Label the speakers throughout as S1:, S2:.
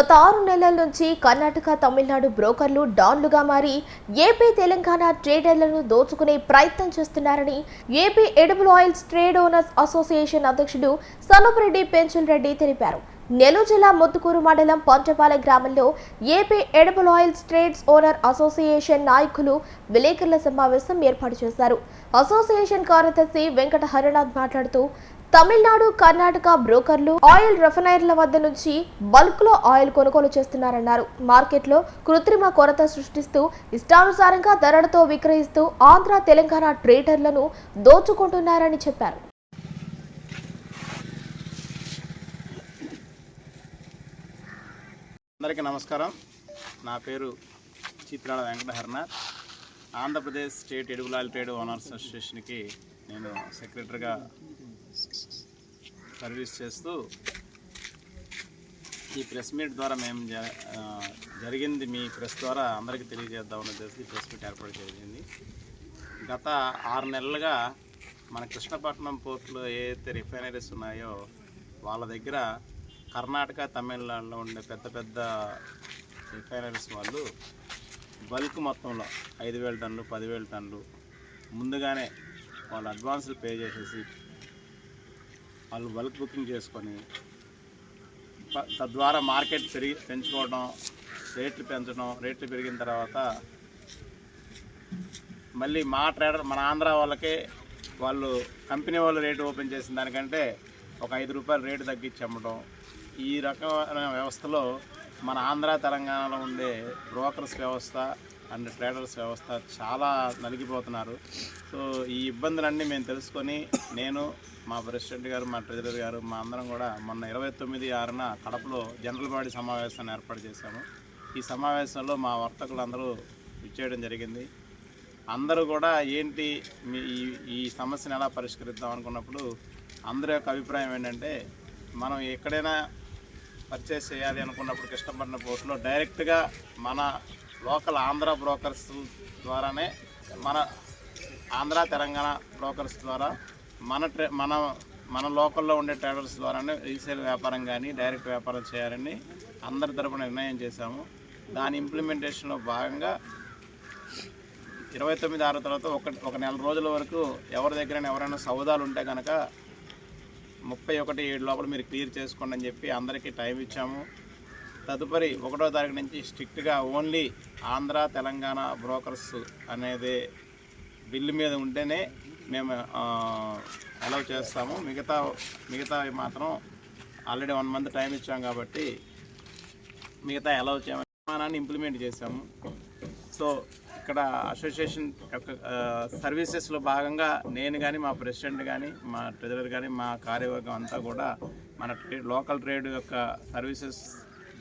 S1: గత ఆరు నెలల నుంచి కర్ణాటక తమిళనాడు బ్రోకర్లు డాన్లుగా మారి ఏపీ తెలంగాణ ట్రేడర్లను దోచుకునే ప్రయత్నం చేస్తున్నారని AP edible oils trade owners association అధ్యక్షుడు సనుపురెడ్డి పెంచుల్ రెడ్డి తెలిపారు. నెల్లూరు జిల్లా ముత్తుకూరు మండలం పంచపాలెం గ్రామంలో AP edible oils trades owner association నాయకులు విలేకరుల సమావేశం ఏర్పాటు చేశారు. అసోసియేషన్ కార్యదర్శి వెంకట హరినాథ్ మాట్లాడుతూ తమిళనాడు కర్ణాటక బ్రోకర్లు ఆయిల్ రిఫైనరీల వద్ద నుంచి బల్క్లో ఆయిల్ కొనుగోలు చేస్తున్నారన్నారు. మార్కెట్లో కృత్రిమ కొరత సృష్టిస్తూ ఇష్టానుసారంగా ధరలతో విక్రయిస్తూ ఆంధ్ర తెలంగాణ ట్రేడర్లను దోచుకుంటున్నారని చెప్పారు.
S2: అందరికీ నమస్కారం. నా పేరు చిత్రాల వెంకటహరణ ఆంధ్రప్రదేశ్ స్టేట్ ఎడుగుల ట్రేడ్ ఓనర్స్ అసోసియేషన్కి నేను సెక్రటరీగా సర్వీస్ చేస్తూ ఈ ప్రెస్ మీట్ ద్వారా మేము జ- జరిగింది. మీ ప్రెస్ ద్వారా అందరికీ తెలియజేద్దామని ఉద్దేశం ప్రెస్ మీట్ ఏర్పాటు జరిగింది. గత ఆరు నెలలుగా మన కృష్ణపట్నం పోర్టులో ఏదైతే రిఫైనరీస్ ఉన్నాయో వాళ్ళ దగ్గర కర్ణాటక తమిళనాడులో ఉండే పెద్ద పెద్ద రిఫైనరీస్ వాళ్ళు బల్క్ మొత్తంలో ఐదు వేల టన్నులు పదివేల టన్నులు ముందుగానే వాళ్ళు అడ్వాన్సులు పే చేసేసి వాళ్ళు బల్క్ బుకింగ్ చేసుకొని తద్వారా మార్కెట్ పెరిగి పెంచుకోవడం రేట్లు పెంచడం రేట్లు పెరిగిన తర్వాత మళ్ళీ మా ట్రేడర్ మన ఆంధ్ర వాళ్ళకే వాళ్ళు కంపెనీ వాళ్ళు రేటు ఓపెన్ చేసిన దానికంటే ఒక ఐదు రూపాయలు రేటు తగ్గించి అమ్మడం. ఈ రకమైన వ్యవస్థలో మన ఆంధ్ర తెలంగాణలో ఉండే బ్రోకర్స్ వ్యవస్థ అండ్ ట్రేడర్స్ వ్యవస్థ చాలా నలిగిపోతున్నారు. సో ఈ ఇబ్బందులన్నీ మేము తెలుసుకొని నేను మా ప్రెసిడెంట్ గారు మా ట్రెజరర్ గారు మా అందరం కూడా మొన్న ఇరవై తొమ్మిది ఆరున కడపలో జనరల్ బాడీ సమావేశాన్ని ఏర్పాటు చేశాము. ఈ సమావేశంలో మా వర్తకులందరూ ఇచ్చేయడం జరిగింది. అందరూ కూడా ఏంటి మీ ఈ ఈ సమస్యను ఎలా పరిష్కరిద్దాం అనుకున్నప్పుడు అందరి యొక్క అభిప్రాయం ఏంటంటే మనం ఎక్కడైనా పర్చేస్ చేయాలి అనుకున్నప్పుడు కృష్ణపట్నం పోర్టులో డైరెక్ట్గా మన లోకల్ ఆంధ్ర బ్రోకర్స్ ద్వారానే మన ఆంధ్ర తెలంగాణ బ్రోకర్స్ ద్వారా మన ట్రే మన మన లోకల్లో ఉండే ట్రేడర్స్ ద్వారానే రీసేల్ వ్యాపారం కానీ డైరెక్ట్ వ్యాపారం చేయాలని అందరి తరపున నిర్ణయం చేశాము. దాని ఇంప్లిమెంటేషన్లో భాగంగా ఇరవై తొమ్మిది ఆరు తర్వాత ఒక ఒక నెల రోజుల వరకు ఎవరి దగ్గర ఎవరైనా సౌదాలు ఉంటే కనుక ముప్పై ఒకటి ఏడు లోపల మీరు క్లియర్ చేసుకోండి అని చెప్పి అందరికీ టైం ఇచ్చాము. తదుపరి ఒకటో తారీఖు నుంచి స్ట్రిక్ట్గా ఓన్లీ ఆంధ్ర తెలంగాణ బ్రోకర్స్ అనేది బిల్లు మీద ఉంటేనే మేము అలౌ చేస్తాము. మిగతా మిగతావి మాత్రం ఆల్రెడీ వన్ మంత్ టైం ఇచ్చాం కాబట్టి మిగతా అలౌ చేయమని విమానాన్ని ఇంప్లిమెంట్ చేశాము. సో ఇక్కడ అసోసియేషన్ యొక్క సర్వీసెస్లో భాగంగా నేను కానీ మా ప్రెసిడెంట్ కానీ మా ట్రెజరర్ కానీ మా కార్యవర్గం అంతా కూడా మన ట్రేడ్ లోకల్ ట్రేడ్ యొక్క సర్వీసెస్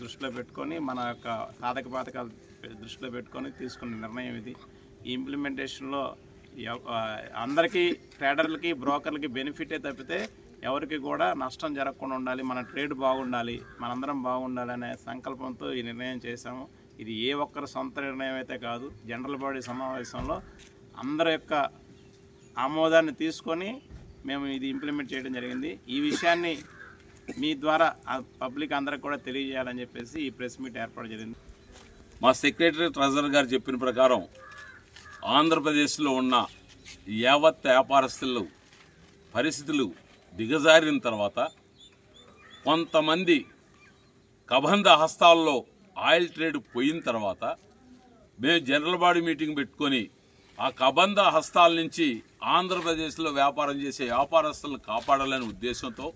S2: దృష్టిలో పెట్టుకొని మన యొక్క సాధక బాధకాలు దృష్టిలో పెట్టుకొని తీసుకున్న నిర్ణయం ఇది. ఈ ఇంప్లిమెంటేషన్లో అందరికీ ట్రేడర్లకి బ్రోకర్లకి బెనిఫిటే తప్పితే ఎవరికి కూడా నష్టం జరగకుండా ఉండాలి మన ట్రేడ్ బాగుండాలి మనందరం బాగుండాలి అనే సంకల్పంతో ఈ నిర్ణయం చేశాము. ఇది ఏ ఒక్కరి సొంత నిర్ణయం అయితే కాదు జనరల్ బాడీ సమావేశంలో అందరి యొక్క ఆమోదాన్ని తీసుకొని మేము ఇది ఇంప్లిమెంట్ చేయడం జరిగింది. ఈ విషయాన్ని మీ ద్వారా పబ్లిక్ అందరికి కూడా తెలియజేయాలని చెప్పేసి ఈ ప్రెస్ మీట్ ఏర్పాటు జరిగింది.
S3: మా సెక్రటరీ ట్రెజరర్ గారు చెప్పిన ప్రకారం ఆంధ్రప్రదేశ్లో ఉన్న యావత్ వ్యాపారస్తులు పరిస్థితులు దిగజారిన తర్వాత కొంతమంది కబంధ హస్తాల్లో ఆయిల్ ట్రేడ్ పోయిన తర్వాత మేము జనరల్ బాడీ మీటింగ్ పెట్టుకొని ఆ కబంధ హస్తాల నుంచి ఆంధ్రప్రదేశ్లో వ్యాపారం చేసే వ్యాపారస్తులను కాపాడాలనే ఉద్దేశంతో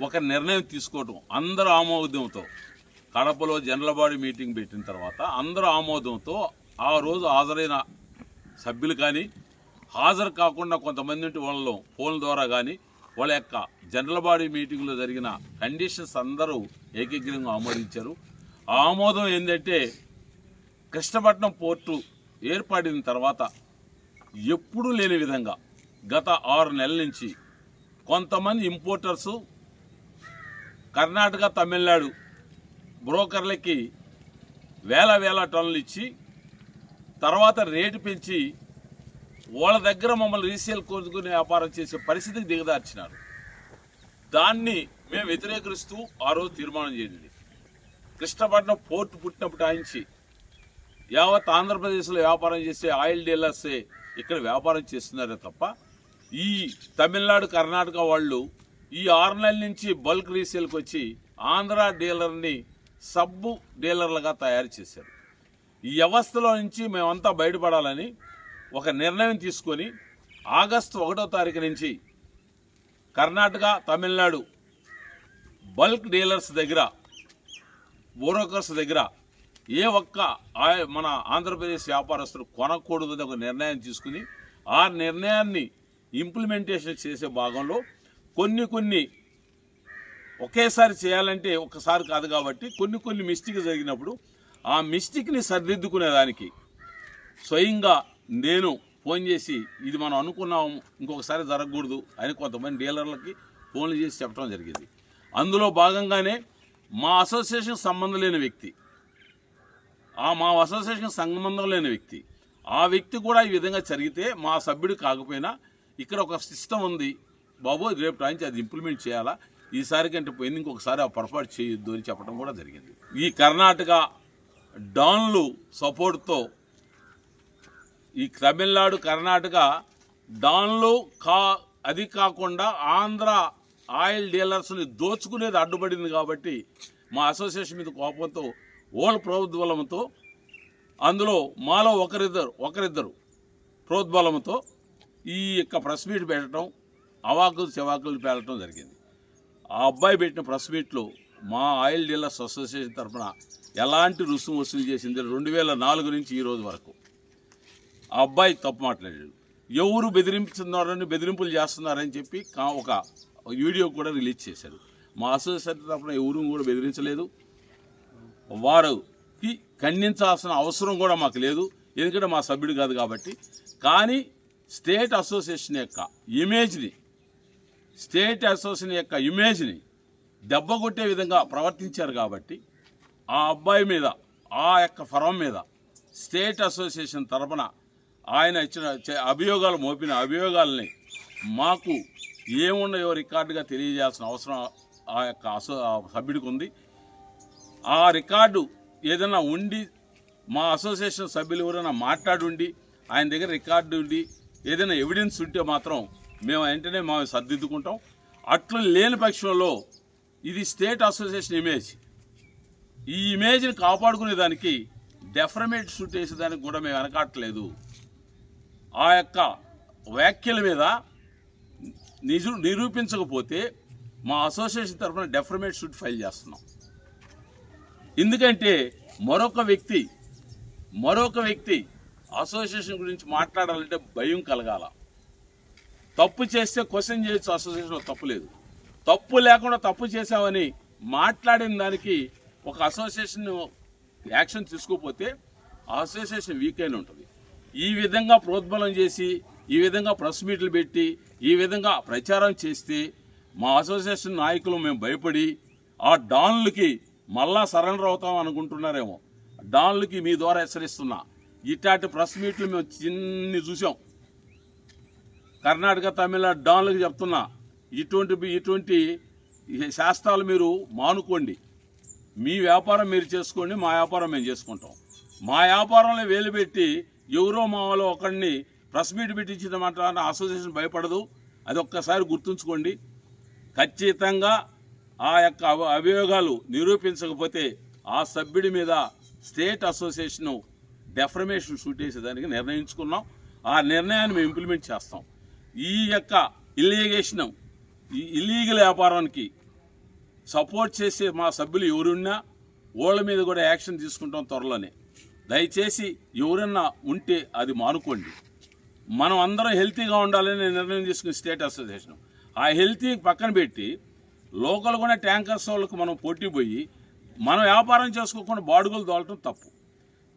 S3: ఒక నిర్ణయం తీసుకోవటం అందరూ ఆమోదంతో కడపలో జనరల్ బాడీ మీటింగ్ పెట్టిన తర్వాత అందరూ ఆమోదంతో ఆ రోజు హాజరైన సభ్యులు కానీ హాజరు కాకుండా కొంతమంది వాళ్ళు ఫోన్ ద్వారా కానీ వాళ్ళ యొక్క జనరల్ బాడీ మీటింగ్లో జరిగిన కండిషన్స్ అందరూ ఏకగ్రీవంగా ఆమోదించారు. ఆ ఆమోదం ఏంటంటే కృష్ణపట్నం పోర్టు ఏర్పడిన తర్వాత ఎప్పుడూ లేని విధంగా గత ఆరు నెలల నుంచి కొంతమంది ఇంపోర్టర్సు కర్ణాటక తమిళనాడు బ్రోకర్లకి వేల వేల టన్నులు ఇచ్చి తర్వాత రేటు పెంచి వాళ్ళ దగ్గర మమ్మల్ని రీసేల్ కోరుకునే వ్యాపారం చేసే పరిస్థితికి దిగదార్చినారు. దాన్ని మేము వ్యతిరేకరిస్తూ ఆ రోజు తీర్మానం చేయండి కృష్ణపట్నం పోర్టు పుట్టినప్పుడు ఆయించి యావత్ ఆంధ్రప్రదేశ్లో వ్యాపారం చేసే ఆయిల్ డీలర్సే ఇక్కడ వ్యాపారం చేస్తున్నారే తప్ప ఈ తమిళనాడు కర్ణాటక వాళ్ళు ఈ ఆరు నెలల నుంచి బల్క్ రీసేల్కి వచ్చి ఆంధ్ర డీలర్ని సబ్బు డీలర్లుగా తయారు చేశారు. ఈ వ్యవస్థలో నుంచి మేమంతా బయటపడాలని ఒక నిర్ణయం తీసుకొని ఆగస్టు ఒకటో తారీఖు నుంచి కర్ణాటక తమిళనాడు బల్క్ డీలర్స్ దగ్గర బ్రోకర్స్ దగ్గర ఏ ఒక్క ఆ- మన ఆంధ్రప్రదేశ్ వ్యాపారస్తులు కొనకూడదని ఒక నిర్ణయం తీసుకుని ఆ నిర్ణయాన్ని ఇంప్లిమెంటేషన్ చేసే భాగంలో కొన్ని కొన్ని ఒకేసారి చేయాలంటే ఒకసారి కాదు కాబట్టి కొన్ని కొన్ని మిస్టేక్ జరిగినప్పుడు ఆ మిస్టేక్ని సరిదిద్దుకునేదానికి స్వయంగా నేను ఫోన్ చేసి ఇది మనం అనుకున్నాం ఇంకొకసారి జరగకూడదు అని కొంతమంది డీలర్లకి ఫోన్లు చేసి చెప్పడం జరిగింది. అందులో భాగంగానే మా అసోసియేషన్ సంబంధం లేని వ్యక్తి ఆ మా అసోసియేషన్ సంబంధం లేని వ్యక్తి ఆ వ్యక్తి కూడా ఈ విధంగా జరిగితే మా సభ్యుడు కాకపోయినా ఇక్కడ ఒక సిస్టమ్ ఉంది బాబు రేపు నుంచి అది ఇంప్లిమెంట్ చేయాలా? ఈసారి కంటే పోయింది ఇంకొకసారి ఆ పొరపాటు చేయొద్దు అని చెప్పడం కూడా జరిగింది. ఈ కర్ణాటక డాన్లు సపోర్ట్తో ఈ తమిళనాడు కర్ణాటక డాన్లు కా అది కాకుండా ఆంధ్ర ఆయిల్ డీలర్స్ని దోచుకునేది అడ్డుపడింది కాబట్టి మా అసోసియేషన్ మీద కోపంతో ఓళ్ళ ప్రోద్బలంతో అందులో మాలో ఒకరిద్దరు ఒకరిద్దరు ప్రోద్బలంతో ఈ యొక్క ప్రెస్ మీట్ పెట్టడం అవాకులు శవాకులు పేలటం జరిగింది. ఆ అబ్బాయి పెట్టిన ప్రెస్ మీట్లో మా ఆయిల్ డీలర్స్ అసోసియేషన్ తరఫున ఎలాంటి రుసుము వసూలు చేసింది రెండు వేల నాలుగు నుంచి ఈ రోజు వరకు. ఆ అబ్బాయి తప్పు మాట్లాడాడు. ఎవరు బెదిరింపుతున్నారని బెదిరింపులు చేస్తున్నారని చెప్పి ఒక వీడియో కూడా రిలీజ్ చేశారు. మా అసోసియేషన్ తరఫున ఎవరు కూడా బెదిరించలేదు. వారికి ఖండించాల్సిన అవసరం కూడా మాకు లేదు. ఎందుకంటే మా సభ్యుడు కాదు కాబట్టి. కానీ స్టేట్ అసోసియేషన్ యొక్క ఇమేజ్ని స్టేట్ అసోసియేషన్ యొక్క ఇమేజ్ని దెబ్బ కొట్టే విధంగా ప్రవర్తించారు కాబట్టి ఆ అబ్బాయి మీద ఆ యొక్క ఫరం మీద స్టేట్ అసోసియేషన్ తరపున ఆయన ఇచ్చిన అభియోగాలు మోపిన అభియోగాల్ని మాకు ఏమున్నాయో రికార్డుగా తెలియజేయాల్సిన అవసరం ఆ యొక్క అసో సభ్యుడికి ఉంది. ఆ రికార్డు ఏదైనా ఉండి మా అసోసియేషన్ సభ్యులు ఎవరైనా మాట్లాడుండి ఆయన దగ్గర రికార్డు ఉండి ఏదైనా ఎవిడెన్స్ ఉంటే మాత్రం మేము వెంటనే మేము సర్దిద్దుకుంటాం. అట్లా లేని పక్షంలో ఇది స్టేట్ అసోసియేషన్ ఇమేజ్. ఈ ఇమేజ్ని కాపాడుకునే దానికి డెఫరమేట్ షూట్ వేసేదానికి కూడా మేము వెనకాడట్లేదు. ఆ యొక్క వ్యాఖ్యల మీద నిజు నిరూపించకపోతే మా అసోసియేషన్ తరఫున డెఫరమేట్ షూట్ ఫైల్ చేస్తున్నాం. ఎందుకంటే మరొక వ్యక్తి మరొక వ్యక్తి అసోసియేషన్ గురించి మాట్లాడాలంటే భయం కలగాల. తప్పు చేస్తే క్వశ్చన్ చేయొచ్చు అసోసియేషన్లో తప్పు లేదు. తప్పు లేకుండా తప్పు చేశామని మాట్లాడిన దానికి ఒక అసోసియేషన్ యాక్షన్ తీసుకోకపోతే అసోసియేషన్ వీక్ అయిన ఉంటుంది. ఈ విధంగా ప్రోద్బలం చేసి ఈ విధంగా ప్రెస్ మీట్లు పెట్టి ఈ విధంగా ప్రచారం చేస్తే మా అసోసియేషన్ నాయకులు మేము భయపడి ఆ డాన్లకి మళ్ళా సరెండర్ అవుతాం అనుకుంటున్నారేమో. డాన్లకి మీ ద్వారా హెచ్చరిస్తున్నా. ఇట్లాంటి ప్రెస్ మీట్లు మేము చిన్ని చూసాం. కర్ణాటక తమిళనాడు డాన్లకు చెప్తున్నా ఇటువంటి ఇటువంటి శాస్త్రాలు మీరు మానుకోండి. మీ వ్యాపారం మీరు చేసుకోండి మా వ్యాపారం మేము చేసుకుంటాం. మా వ్యాపారంలో వేలు పెట్టి ఎవరో మాలో ఒకరిని ప్రెస్ మీట్ పెట్టించిన అసోసియేషన్ భయపడదు. అది ఒక్కసారి గుర్తుంచుకోండి. ఖచ్చితంగా ఆ యొక్క అభియోగాలు నిరూపించకపోతే ఆ సభ్యుడి మీద స్టేట్ అసోసియేషన్ డెఫర్మేషన్ షూట్ చేసేదానికి నిర్ణయించుకున్నాం. ఆ నిర్ణయాన్ని మేము ఇంప్లిమెంట్ చేస్తాం. ఈ యొక్క ఇల్లీగేషన్ ఈ ఇల్లీగల్ వ్యాపారానికి సపోర్ట్ చేసే మా సభ్యులు ఎవరున్నా వాళ్ళ మీద కూడా యాక్షన్ తీసుకుంటాం త్వరలోనే. దయచేసి ఎవరన్నా ఉంటే అది మానుకోండి. మనం అందరం హెల్తీగా ఉండాలని నిర్ణయం తీసుకుని స్టేట్ అసోసియేషన్. ఆ హెల్తీ పక్కన పెట్టి లోకల్ కూడా ట్యాంకర్స్ వాళ్ళకు మనం పోటీ పోయి మనం వ్యాపారం చేసుకోకుండా బాడుగులు తోలటం తప్పు.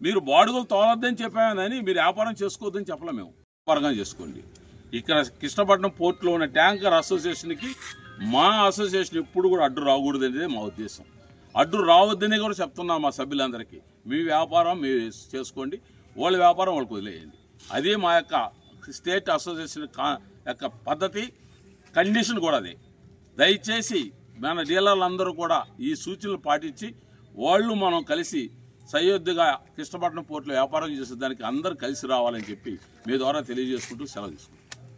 S3: మీరు బాడుగులు తోలొద్దని చెప్పామని మీరు వ్యాపారం చేసుకోవద్దని చెప్పలేం మేము. వ్యాపారంగా చేసుకోండి. ఇక్కడ కృష్ణపట్నం పోర్టులో ఉన్న ట్యాంకర్ అసోసియేషన్కి మా అసోసియేషన్ ఎప్పుడు కూడా అడ్డు రాకూడదు అనేది మా ఉద్దేశం. అడ్డు రావద్దని కూడా చెప్తున్నాం మా సభ్యులందరికీ. మీ వ్యాపారం మీరు చేసుకోండి వాళ్ళ వ్యాపారం వాళ్ళకి వదిలేయండి. అదే మా యొక్క స్టేట్ అసోసియేషన్ కా- యొక్క పద్ధతి కండిషన్ కూడా అదే. దయచేసి మన డీలర్లందరూ కూడా ఈ సూచనలు పాటించి వాళ్ళు మనం కలిసి సయోధ్యగా కృష్ణపట్నం పోర్టులో వ్యాపారం చేసేదానికి అందరూ కలిసి రావాలని చెప్పి మీ ద్వారా తెలియజేసుకుంటూ సెలవు తీసుకుంటాం